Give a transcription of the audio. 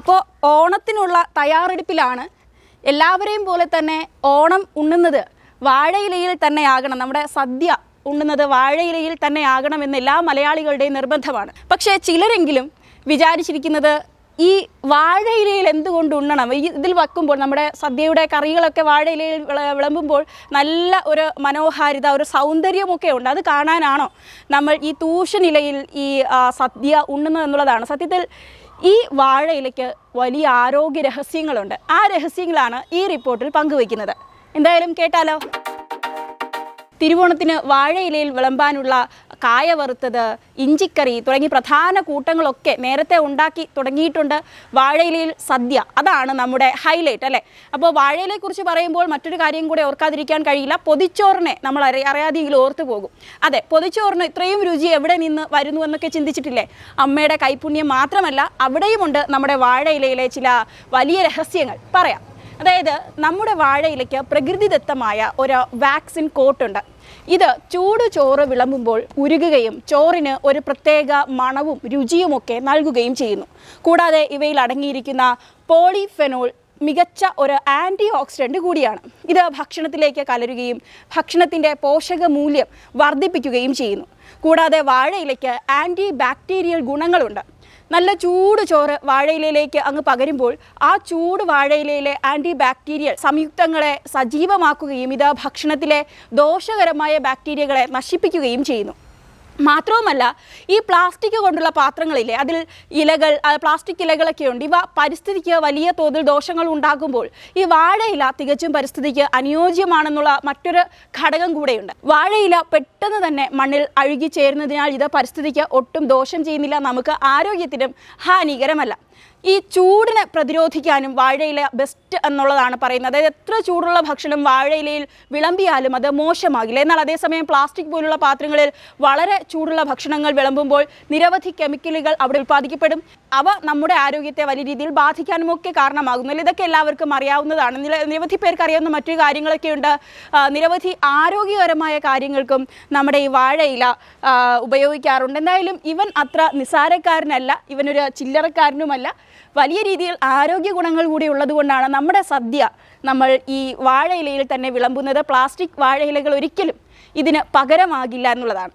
അപ്പോൾ ഓണത്തിനുള്ള തയ്യാറെടുപ്പിലാണ് എല്ലാവരെയും പോലെ തന്നെ ഓണം ഉണ്ണുന്നത്. വാഴയിലയിൽ തന്നെ ആകണം നമ്മുടെ സദ്യ ഉണ്ണുന്നത് വാഴയിലയിൽ തന്നെ എന്ന് എല്ലാ മലയാളികളുടെയും നിർബന്ധമാണ്. പക്ഷേ ചിലരെങ്കിലും വിചാരിച്ചിരിക്കുന്നത് ഈ വാഴയിലയിൽ എന്തുകൊണ്ട് ഉണ്ണണം? ഈ ഇതിൽ വെക്കുമ്പോൾ നമ്മുടെ സദ്യയുടെ കറികളൊക്കെ വാഴയിലയിൽ വിളമ്പുമ്പോൾ നല്ല ഒരു മനോഹാരിത ഒരു സൗന്ദര്യമൊക്കെ ഉണ്ട്. അത് കാണാനാണോ നമ്മൾ ഈ തൂഷനിലയിൽ ഈ സദ്യ ഉണ്ണുന്നത് എന്നുള്ളതാണ്? സത്യത്തിൽ ഈ വാഴയിലയ്ക്ക് വലിയ ആരോഗ്യ രഹസ്യങ്ങളുണ്ട്. ആ രഹസ്യങ്ങളാണ് ഈ റിപ്പോർട്ടിൽ പങ്കുവയ്ക്കുന്നത്. എന്തായാലും കേട്ടാലോ? തിരുവോണത്തിന് വാഴയിലയിൽ വിളമ്പാനുള്ള കായ വറുത്തത് ഇഞ്ചിക്കറി തുടങ്ങി പ്രധാന കൂട്ടങ്ങളൊക്കെ നേരത്തെ ഉണ്ടാക്കി തുടങ്ങിയിട്ടുണ്ട് വാഴയിലയിൽ സദ്യ. അതാണ് നമ്മുടെ ഹൈലൈറ്റ് അല്ലേ? അപ്പോൾ വാഴയിലെക്കുറിച്ച് പറയുമ്പോൾ മറ്റൊരു കാര്യം കൂടെ ഓർക്കാതിരിക്കാൻ കഴിയില്ല. പൊതിച്ചോറിനെ നമ്മൾ അറിയ അറിയാതെയെങ്കിലും ഓർത്തു പോകും. അതെ പൊതിച്ചോറിന് ഇത്രയും രുചി എവിടെ നിന്ന് വരുന്നു എന്നൊക്കെ ചിന്തിച്ചിട്ടില്ലേ? അമ്മയുടെ കൈപുണ്യം മാത്രമല്ല അവിടെയുമുണ്ട് നമ്മുടെ വാഴയിലയിലെ ചില വലിയ രഹസ്യങ്ങൾ. പറയാം. അതായത് നമ്മുടെ വാഴയിലയ്ക്ക് പ്രകൃതിദത്തമായ ഒരു വാക്സിൻ കോട്ടുണ്ട്. ഇത് ചൂട് ചോറ് വിളമ്പുമ്പോൾ ഉരുകുകയും ചോറിന് ഒരു പ്രത്യേക മണവും രുചിയുമൊക്കെ നൽകുകയും ചെയ്യുന്നു. കൂടാതെ ഇവയിൽ അടങ്ങിയിരിക്കുന്ന പോളിഫെനോൾ മികച്ച ഒരു ആന്റി ഓക്സിഡന്റ് കൂടിയാണ്. ഇത് ഭക്ഷണത്തിലേക്ക് കലരുകയും ഭക്ഷണത്തിന്റെ പോഷക മൂല്യം വർദ്ധിപ്പിക്കുകയും ചെയ്യുന്നു. കൂടാതെ വാഴയിലയ്ക്ക് ആന്റി ബാക്ടീരിയൽ ഗുണങ്ങളുണ്ട്. നല്ല ചൂട് ചോറ് വാഴയിലയിലേക്ക് അങ്ങ് പകരുമ്പോൾ ആ ചൂട് വാഴയിലയിലെ ആന്റി ബാക്ടീരിയൽ സംയുക്തങ്ങളെ സജീവമാക്കുകയും ഇത് ഭക്ഷണത്തിലെ ദോഷകരമായ ബാക്ടീരിയകളെ നശിപ്പിക്കുകയും ചെയ്യുന്നു. മാത്രവുമല്ല ഈ പ്ലാസ്റ്റിക് കൊണ്ടുള്ള പാത്രങ്ങളില്ലേ അതിൽ ഇലകൾ പ്ലാസ്റ്റിക് ഇലകളൊക്കെ ഉണ്ട്. ഇവ പരിസ്ഥിതിക്ക് വലിയ തോതിൽ ദോഷങ്ങൾ ഉണ്ടാകുമ്പോൾ ഈ വാഴയില തികച്ചും പരിസ്ഥിതിക്ക് അനുയോജ്യമാണെന്നുള്ള മറ്റൊരു ഘടകം കൂടെയുണ്ട്. വാഴയില പെട്ടെന്ന് തന്നെ മണ്ണിൽ അഴുകി ചേരുന്നതിനാൽ ഇത് പരിസ്ഥിതിക്ക് ഒട്ടും ദോഷം ചെയ്യുന്നില്ല. നമുക്ക് ആരോഗ്യത്തിനും ഹാനികരമല്ല. ഈ ചൂടിനെ പ്രതിരോധിക്കാനും വാഴയില ബെസ്റ്റ് എന്നുള്ളതാണ് പറയുന്നത്. അതായത് എത്ര ചൂടുള്ള ഭക്ഷണം വാഴയിലയിൽ വിളമ്പിയാലും അത് മോശമാകില്ല. എന്നാൽ അതേസമയം പ്ലാസ്റ്റിക് പോലുള്ള പാത്രങ്ങളിൽ വളരെ ചൂടുള്ള ഭക്ഷണങ്ങൾ വിളമ്പുമ്പോൾ നിരവധി കെമിക്കലുകൾ അവിടെ ഉൽപ്പാദിക്കപ്പെടും. അവ നമ്മുടെ ആരോഗ്യത്തെ വലിയ രീതിയിൽ ബാധിക്കാനും ഒക്കെ കാരണമാകുന്നു? ഇതൊക്കെ എല്ലാവർക്കും അറിയാവുന്നതാണ്. നിരവധി പേർക്ക് അറിയാവുന്ന മറ്റു കാര്യങ്ങളൊക്കെയുണ്ട് നിരവധി ആരോഗ്യകരമായ കാര്യങ്ങൾക്കും നമ്മുടെ ഈ വാഴയില ഉപയോഗിക്കാറുണ്ട്. എന്തായാലും ഇവൻ അത്ര നിസാരക്കാരനല്ല ഇവനൊരു ചില്ലറക്കാരനുമല്ല. വലിയ രീതിയിൽ ആരോഗ്യ ഗുണങ്ങൾ കൂടി ഉള്ളതുകൊണ്ടാണ് നമ്മുടെ സദ്യ നമ്മൾ ഈ വാഴയിലയിൽ തന്നെ വിളമ്പുന്നത്. പ്ലാസ്റ്റിക് വാഴയിലകൾ ഒരിക്കലും ഇതിന് പകരമാകില്ല എന്നുള്ളതാണ്.